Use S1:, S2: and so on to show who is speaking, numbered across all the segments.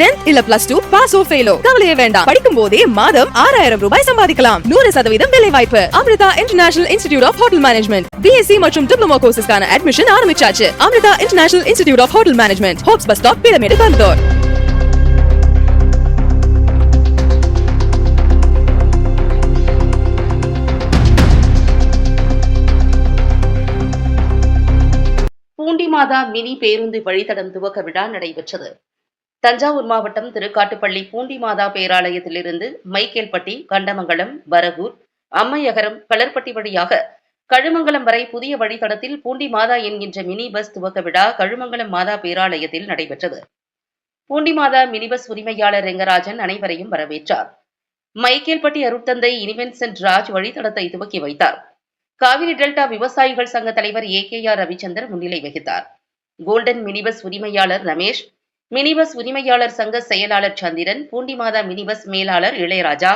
S1: Tenth இல்ல plus two pass ஓ? ஃபெயிலோ கவலையே வேண்டாம். படிக்கும் போதே மாதம் ஆறாயிரம் ரூபாய் சம்பாதிக்கலாம். நூறு சதவீதம் வேலை வாய்ப்பு Amrita international institute of hotel management BSc மற்றும் டிப்ளமோ கோர்சஸ்க்கான அட்மிஷன் ஆரம்பிச்சாச்சு. Amrita international institute of hotel management Hopes bus stop Peelamedu பந்தோர்
S2: Poondi mini பேருந்து வழித்தடம் துவக்க விழா நடைபெற்றது. தஞ்சாவூர் மாவட்டம் திருக்காட்டுப்பள்ளி பூண்டி மாதா பேராலயத்திலிருந்து மைக்கேல்பட்டி கண்டமங்கலம் வரகூர் அம்மையகரம் களர்பட்டி வழியாக கழுமங்கலம் வரை புதிய வழித்தடத்தில் பூண்டி மாதா என்கின்ற மினி பஸ் துவக்க விழா கழுமங்கலம் மாதா பேராலயத்தில் நடைபெற்றது. பூண்டி மாதா மினி பஸ் உரிமையாளர் ரெங்கராஜன் அனைவரையும் வரவேற்றார். மைக்கேல்பட்டி அருட்தந்தை இனிவென்சென்ட் ராஜ் வழித்தடத்தை துவக்கி வைத்தார். காவிரி டெல்டா விவசாயிகள் சங்க தலைவர் ஏ கே ஆர் ரவிச்சந்தர் முன்னிலை வகித்தார். கோல்டன் மினிபஸ் உரிமையாளர் ரமேஷ் மினிபஸ் உரிமையாளர் சங்க செயலாளர் சந்திரன் பூண்டிமாதா மினிபஸ் மேலாளர் இளையராஜா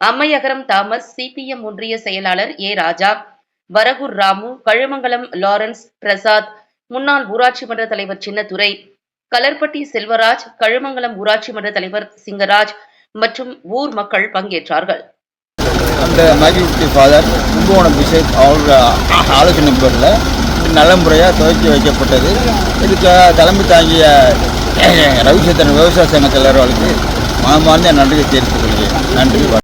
S2: அம்மையகரம் தாமஸ் சிபிஎம் ஒன்றிய செயலாளர் ஏ ராஜா வரகூர் ராமு கழுமங்கலம் லாரன்ஸ் பிரசாத் முன்னாள் ஊராட்சி மன்ற தலைவர் சின்னத்துரை கலர்பட்டி செல்வராஜ் கழுமங்கலம் ஊராட்சி மன்ற தலைவர் சிங்கராஜ் மற்றும் ஊர் மக்கள் பங்கேற்றார்கள்.
S3: அந்த மகிழ்ச்சி ஃபாதர் கும்பகோணம் பிஷப் அவர் ஆலோசனை பேரில் நல்ல முறையாக துவக்கி வைக்கப்பட்டது. இதுக்கு தலைமை தாங்கிய ரவிச்சந்திரன் விவசாய சங்க தலைவர்களுக்கு மனமார்ந்த நன்றியை தெரிவித்துக் கொள்கிறேன். நன்றி